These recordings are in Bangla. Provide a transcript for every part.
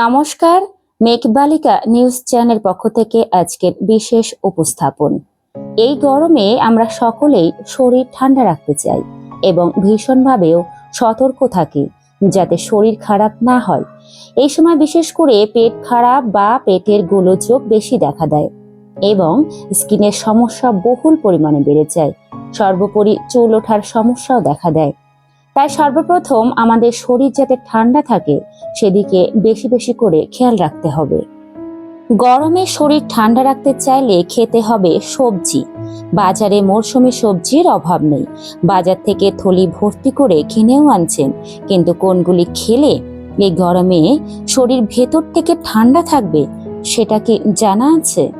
নমস্কার মেঘবালিকা নিউজ চ্যানেল পক্ষ থেকে আজকের বিশেষ উপস্থাপন। এই গরমে আমরা সকলেই শরীর ঠান্ডা রাখতে চাই এবং ভীষণভাবেও সতর্ক থাকি যাতে শরীর খারাপ না হয়। এই সময় বিশেষ করে পেট খারাপ বা পেটের গোলযোগ বেশি দেখা দেয় এবং স্কিনের সমস্যা বহুল পরিমাণে বেড়ে যায়। সর্বোপরি চুল ওঠার সমস্যাও দেখা দেয়। তাই সর্বপ্রথম আমাদের শরীর যাতে ঠান্ডা থাকে, সেদিকে বেশি বেশি করে খেয়াল রাখতে হবে। গরমে শরীর ঠান্ডা রাখতে চাইলে খেতে হবে সবজি। বাজারে মরশুমি সবজির অভাব নেই। বাজার থেকে থলি ভর্তি করে কিনেও আনছেন। কিন্তু কোনগুলি খেলে এই গরমে শরীর ভেতর থেকে ঠান্ডা থাকবে, সেটা কি জানা আছে?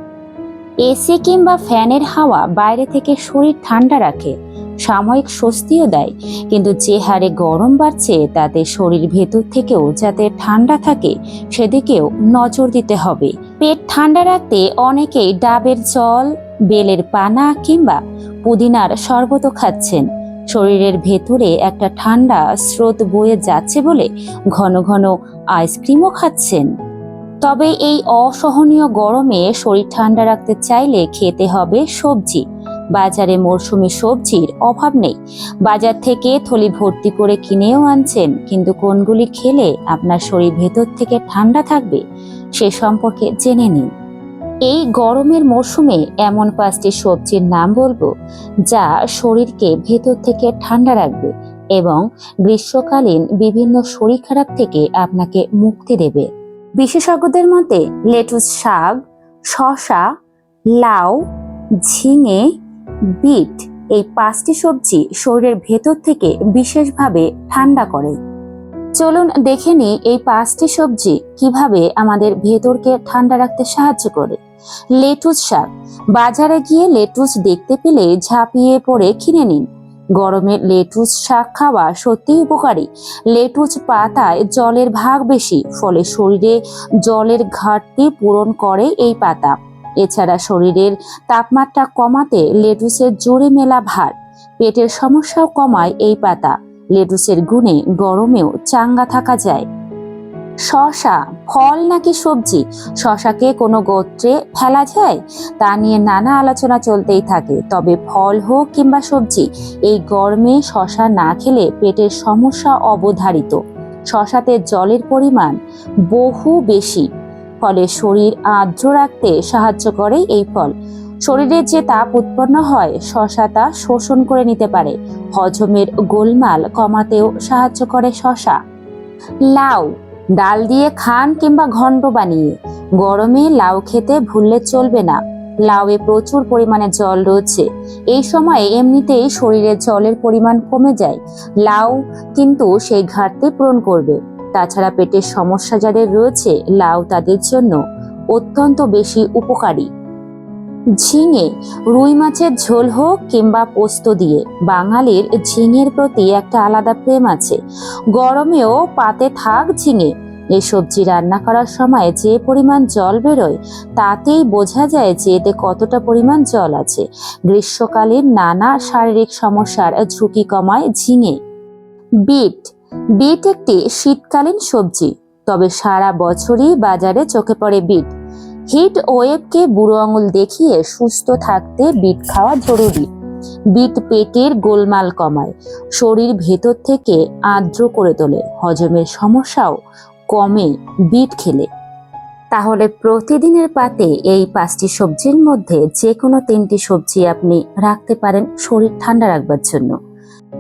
এসি কিংবা ফ্যানের হাওয়া বাইরে থেকে শরীর ঠান্ডা রাখে। সাময়িক স্বস্তিও দেয়। কিন্তু যে হারে গরম বাড়ছে, তাতে শরীর ভেতর থেকেও যাতে ঠান্ডা থাকে, সেদিকেও নজর দিতে হবে। পেট ঠান্ডা রাখতে অনেকেই ডাবের জল, বেলের পানা কিংবা পুদিনার শরবতও খাচ্ছেন। শরীরের ভেতরে একটা ঠান্ডা স্রোত বয়ে যাচ্ছে বলে ঘন ঘন আইসক্রিমও খাচ্ছেন। তবে এই অসহনীয় গরমে শরীর ঠান্ডা রাখতে চাইলে খেতে হবে সবজি। বাজারে মরশুমি সবজির অভাব নেই। বাজার থেকে থলি ভর্তি করে কিনেও আনছেন, কিন্তু কোনগুলি খেলে আপনার শরীর ভেতর থেকে ঠান্ডা থাকবে, সে সম্পর্কে জেনে নিন। এই গরমের মরশুমে এমন পাঁচটি সবজির নাম বলব, যা শরীরকে ভেতর থেকে ঠান্ডা রাখবে এবং গ্রীষ্মকালীন বিভিন্ন শরীর খারাপ থেকে আপনাকে মুক্তি দেবে। বিশেষজ্ঞদের মতে লেটুস শাক, শসা, লাউ, ঝিঙে বিট, এই পাঁচটি সবজি শরীরের ভেতর থেকে বিশেষভাবে ঠান্ডা করে। চলুন দেখে নিই এই পাঁচটি সবজি কীভাবে আমাদের ভেতরকে ঠান্ডা রাখতে সাহায্য করে। লেটুস শাক, বাজারে গিয়ে লেটুস দেখতে পেলে ঝাঁপিয়ে পড়ে কিনে নিন। গরমে লেটুস শাক খাওয়া সত্যিই উপকারী। লেটুস পাতায় জলের ভাগ বেশি, ফলে শরীরে জলের ঘাটতি পূরণ করে এই পাতা। এছাড়া শরীরের তাপমাত্রা কমাতে লেটুসের জোরে মেলা ভার। পেটের সমস্যাও কমায় এই পাতা। লেটুসের গুণে গরমেও চাঙ্গা থাকা যায়। শশা, ফল নাকি সবজি? শশাকে কোনো গোত্রে ফেলা যায়? তা নিয়ে নানা আলোচনা চলতেই থাকে। তবে ফল হোক কিংবা সবজি, এই গরমে শশা না খেলে পেটের সমস্যা অবধারিত। শশাতে জলের পরিমাণ বহু বেশি। ফলে শরীর আর্দ্র রাখতে সাহায্য করে এই ফল। শরীরে যে তাপ উৎপন্ন হয়, শশা তা শোষণ করে নিতে পারে। হজমের গোলমাল কমাতেও সাহায্য করে শশা। লাউ, ডাল দিয়ে খান কিংবা ঘন্ট বানিয়ে। গরমে লাউ খেতে ভুললে চলবে না। লাউয়ে প্রচুর পরিমাণে জল রয়েছে। এই সময়ে এমনিতেই শরীরে জলের পরিমাণ কমে যায়। লাউ কিন্তু সেই ঘাটতি পূরণ করবে। তাছাড়া পেটের সমস্যা যাদের রয়েছে, লাউ তাদের জন্য অত্যন্ত বেশি উপকারী। ঝিঙে, রুই মাছের ঝোল হোক কিংবা পোস্ত দিয়ে, বাঙালির ঝিঙের প্রতি একটা আলাদা প্রেম আছে। গরমেও পাতে থাক ঝিঙে। এই সবজি রান্না করার সময় যে পরিমাণ জল বেরোয়, তাতেই বোঝা যায় যে এতে কতটা পরিমাণ জল আছে। গ্রীষ্মকালীন নানা শারীরিক সমস্যার ঝুঁকি কমায় ঝিঙে। বিট। বিট একটি শীতকালীন সবজি, তবে সারা বছরই বাজারে চোখে পড়ে বিট। হিট ওয়েবকে বুড়ো আঙুল দেখিয়ে সুস্থ থাকতে বিট খাওয়া জরুরি। বিট পেটের গোলমাল কমায়, শরীর ভেতর থেকে আর্দ্র করে তোলে, হজমের সমস্যাও কমে বিট খেলে। তাহলে প্রতিদিনের পাতে এই পাঁচটি সবজির মধ্যে যে কোনো তিনটি সবজি আপনি রাখতে পারেন শরীর ঠান্ডা রাখবার জন্য।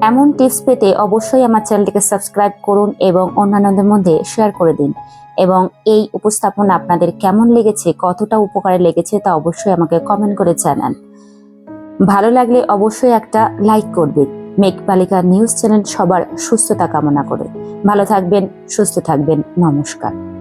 এমন টিপস পেতে অবশ্যই আমার চ্যানেলটিকে সাবস্ক্রাইব করুন এবং অন্যান্যদের মধ্যে শেয়ার করে দিন। এবং এই উপস্থাপনা আপনাদের কেমন লেগেছে, কতটা উপকারে লেগেছে তা অবশ্যই আমাকে কমেন্ট করে জানান। ভালো লাগলে অবশ্যই একটা লাইক করবেন। মেক বালিকা নিউজ চ্যানেল সবার সুস্থতা কামনা করে। ভালো থাকবেন, সুস্থ থাকবেন। নমস্কার।